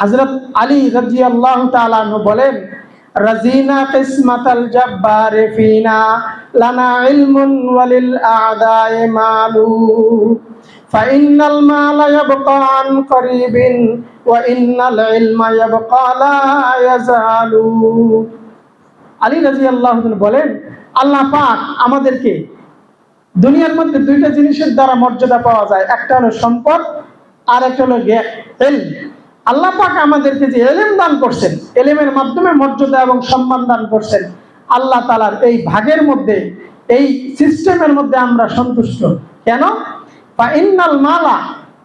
হযরত আলী রাদিয়াল্লাহু তাআলা আনহু বলেন রাজিনা কিসমাতাল জাব্বার ফিনা লানা ইলমুন ওয়ালিল আদায়ে মালু فإن المال يبقى عن قريب وإن العلم يبقى لا يزال আলী রাদিয়াল্লাহু তাআলা বলেন আল্লাহ পাক আমাদেরকে দুনিয়ার মধ্যে দুইটা জিনিসের দ্বারা মর্যাদা পাওয়া যায় একটা হলো সম্পদ আর একটা হলো জ্ঞান এলম আল্লাহ পাক আমাদেরকে যে এলেম দান করছেন, এলেমের মাধ্যমে মর্যাদা এবং সম্মান দান করছেন, আল্লাহ তালার এই ভাগের মধ্যে, এই সিস্টেমের মধ্যে আমরা সন্তুষ্ট। কেন? বা ইন্নাল মালা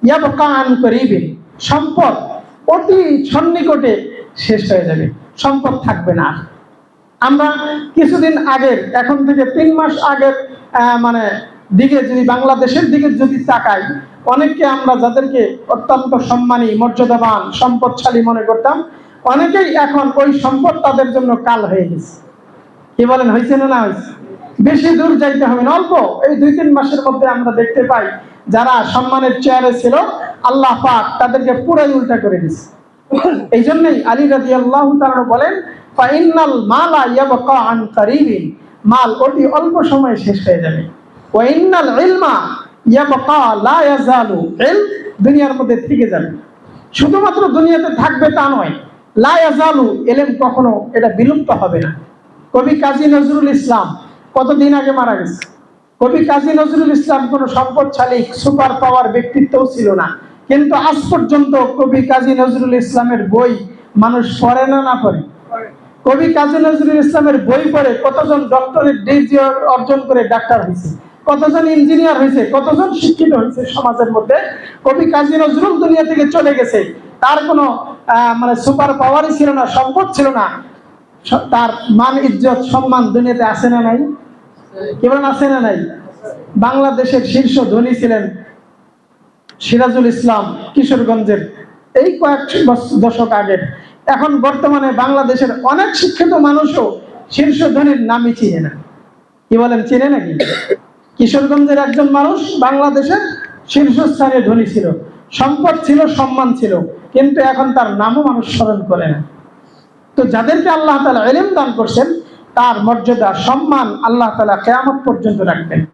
ইয়াবকা আন করিবিন। সম্পদ অতি সন্নিকটে শেষ হয়ে যাবে। সম্পদ থাকবে না আমরা কিছুদিন আগের, এখন থেকে তিন মাস আগের মানে দিকে যদি বাংলাদেশের দিকে যদি তাকাই, অনেককে আমরা যাদেরকে অত্যন্ত সম্মানী, মর্যাদাবান, সম্পদশালী মনে করতাম, অনেকেই এখন ওই সম্পদ তাদের জন্য কাল হয়ে গেছে। কি বলেন, হয়েছে না না হয়েছে? বেশি দূর যাইতে হবে না, অল্প। এই দুই তিন মাসের মধ্যে আমরা দেখতে পাই, যারা সম্মানের চেয়ারে ছিল, আল্লাহ পাক তাদেরকে পুরাই উল্টা করে দিছে। এই জন্যই আলী রাজি আল্লাহ বলেন মাল অতি অল্প সময়ে শেষ হয়ে যাবে। ওয়াইনাল ইলমা ইয়াবকা, লা দুনিয়ার মধ্যে থেকে যাবে। শুধুমাত্র দুনিয়াতে থাকবে তা নয়, লা ইলম কখনো এটা বিলুপ্ত হবে না। কবি কাজী নজরুল ইসলাম আগে মারা গেছে? কবি কাজী নজরুল ইসলাম কোন সম্পদশালী, সুপার পাওয়ার ব্যক্তিত্বও ছিল না। কিন্তু আজ পর্যন্ত কবি কাজী নজরুল ইসলামের বই মানুষ পড়ে না না পড়ে? কবি কাজী নজরুল ইসলামের বই পড়ে কতজন ডক্টরেট ডিগ্রি অর্জন করে ডাক্তার হয়েছে? কতজন ইঞ্জিনিয়ার হয়েছে, কতজন শিক্ষিত হয়েছে সমাজের মধ্যে, কবি কাজী নজরুল দুনিয়া থেকে চলে গেছে, তার কোনো মানে সুপার পাওয়ারই ছিল না, সম্পদ ছিল না তার মান, ইজ্জত, সম্মান দুনিয়াতে আছে না নাই? কেমন আছে না নাই? বাংলাদেশের শীর্ষ ধনী ছিলেন সিরাজুল ইসলাম কিশোরগঞ্জের, এই কয়েক দশক আগের। এখন বর্তমানে বাংলাদেশের অনেক শিক্ষিত মানুষও শীর্ষ ধনীর নামই চিনে না। কি বলেন, চিনে নাকি? কিশোরগঞ্জের একজন মানুষ বাংলাদেশের শীর্ষস্থানে ধনী ছিল। সম্পদ ছিল, সম্মান ছিল, কিন্তু এখন তার নামও মানুষ স্মরণ করে না। তো যাদেরকে আল্লাহ তালা এলেম দান করছেন, তার মর্যাদা, সম্মান আল্লাহ তালা কেয়ামত পর্যন্ত রাখবেন।